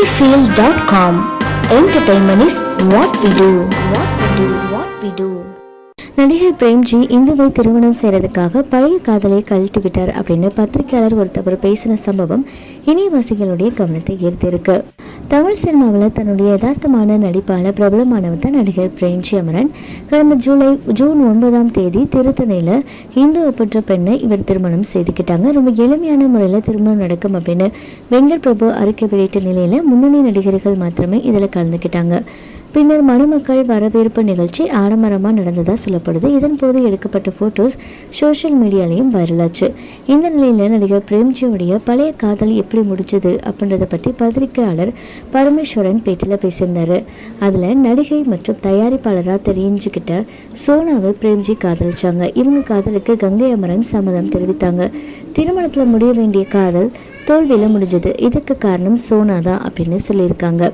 sunnyfield.com. Entertainment is what we do. What we do. What we do. நடிகர் பிரேம்ஜி இந்துவை திருமணம் செய்யறதுக்காக பழைய காதலை கழட்டி விட்டார் அப்படின்னு பத்திரிகையாளர் ஒருத்தவர் பேசின சம்பவம் இணையவாசிகளுடைய கவனத்தை ஈர்த்திருக்கு தமிழ் சினிமாவில் தன்னுடைய யதார்த்தமான நடிப்பால பிரபலமானவர் தான் நடிகர் பிரேம்ஜி அமரன் கடந்த ஜூலை ஜூன் ஒன்பதாம் தேதி திருத்தணையில் இந்து ஒப்பற்ற பெண்ணை இவர் திருமணம் செய்துக்கிட்டாங்க. ரொம்ப எளிமையான முறையில் திருமணம் நடக்கும் அப்படின்னு வெங்கட் பிரபு அறிக்கை வெளியிட்ட நிலையில் முன்னணி நடிகர்கள் மாத்திரமே இதில் கலந்துக்கிட்டாங்க. பின்னர் மணமக்கள் வரவேற்பு நிகழ்ச்சி ஆடம்பரமாக நடந்ததாக சொல்லப்படுது. இதன் போது எடுக்கப்பட்ட ஃபோட்டோஸ் சோஷியல் மீடியாலையும் வைரலாச்சு இந்த நிலையில் நடிகர் பிரேம்ஜியோடைய பழைய காதல் எப்படி முடிச்சது அப்படின்றத பற்றி பத்திரிகையாளர் பரமேஸ்வரன் பேட்டியில் பேசியிருந்தாரு. அதில் நடிகை மற்றும் தயாரிப்பாளராக தெரிஞ்சுக்கிட்ட சோனாவை பிரேம்ஜி காதலிச்சாங்க. இவங்க காதலுக்கு கங்கை அமரன் சம்மதம் தெரிவித்தாங்க. திருமணத்தில் முடிய வேண்டிய காதல் தோல்வியில் முடிஞ்சது. இதுக்கு காரணம் சோனா தான் அப்படின்னு சொல்லியிருக்காங்க.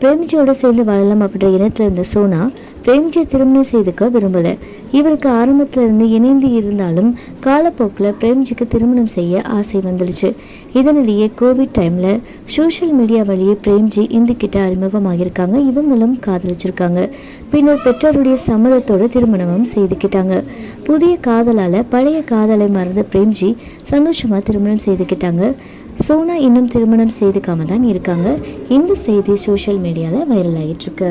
பிரேம்ஜியோட சேர்ந்து வாழலாம் அப்படின்ற இனத்துல இருந்த சோனா பிரேம்ஜியை திருமணம் செய்துக்க விரும்பல. இவருக்கு ஆரம்பத்தில் இருந்து இணைந்து இருந்தாலும் காலப்போக்கில் பிரேம்ஜிக்கு திருமணம் செய்ய ஆசை வந்துடுச்சு. இதனிடையே கோவிட் டைமில் சோஷியல் மீடியா வழியே பிரேம்ஜி இந்துக்கிட்ட அறிமுகமாகியிருக்காங்க. இவங்களும் காதலிச்சிருக்காங்க. பின்னர் பெற்றோருடைய சம்மதத்தோடு திருமணமும் செய்துக்கிட்டாங்க. புதிய காதலால் பழைய காதலை மறந்த பிரேம்ஜி சந்தோஷமாக திருமணம் செய்துக்கிட்டாங்க. சோனா இன்னும் திருமணம் செய்துக்காம தான் இருக்காங்க. இந்த செய்தி சோஷியல் மீடியாவில் வைரல் ஆகிட்டுருக்கு